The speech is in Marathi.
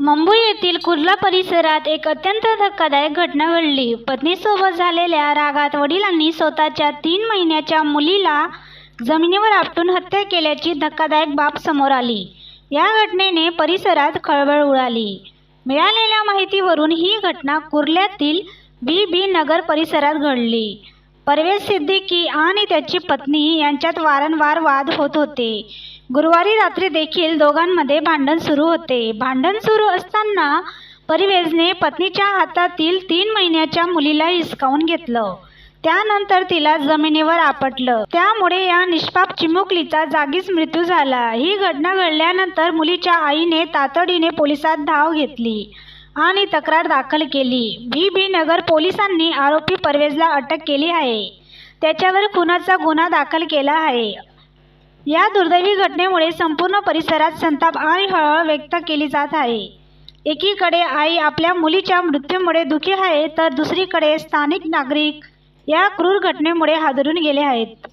मुंबई येथील कुर्ला परिसरात एक अत्यंत धक्कादायक घटना घडली. पत्नीसोबत झालेल्या रागात वडिलांनी स्वतःच्या तीन महिन्याच्या मुलीला जमिनीवर आपटून हत्या केल्याची धक्कादायक बाब समोर आली. या घटनेने परिसरात खळबळ उडाली. मिळालेल्या माहितीवरून ही घटना कुर्ल्यातील बी बी नगर परिसरात घडली. परवेज सिद्दीकी आणि त्याची पत्नी यांच्यात वारंवार वाद होत होते. गुरुवारी रात्री देखील दोघांमध्ये भांडण सुरू होते. भांडण सुरू असताना परवेजने पत्नीच्या हातातील तीन महिन्याच्या मुलीला हिसकावून घेतलं. त्यानंतर तिला जमिनीवर आपटलं. त्यामुळे या निष्पाप चिमुकलीचा जागीच मृत्यू झाला. ही घटना घडल्यानंतर मुलीच्या आईने तातडीने पोलिसात धाव घेतली. आणि तक्रार दाखल केली. बी बी. नगर पोलिसांनी आरोपी परवेजला अटक केली आहे. त्याच्यावर खुनाचा गुन्हा दाखल केला आहे. या दुर्दैवी घटनेमुळे संपूर्ण परिसरात संताप आणि हळहळ व्यक्त केली जात आहे. एकीकडे आई आपल्या मुलीच्या मृत्यूमुळे दुखी आहे तर दुसरीकडे स्थानिक नागरिक या क्रूर घटनेमुळे हादरून गेले आहेत.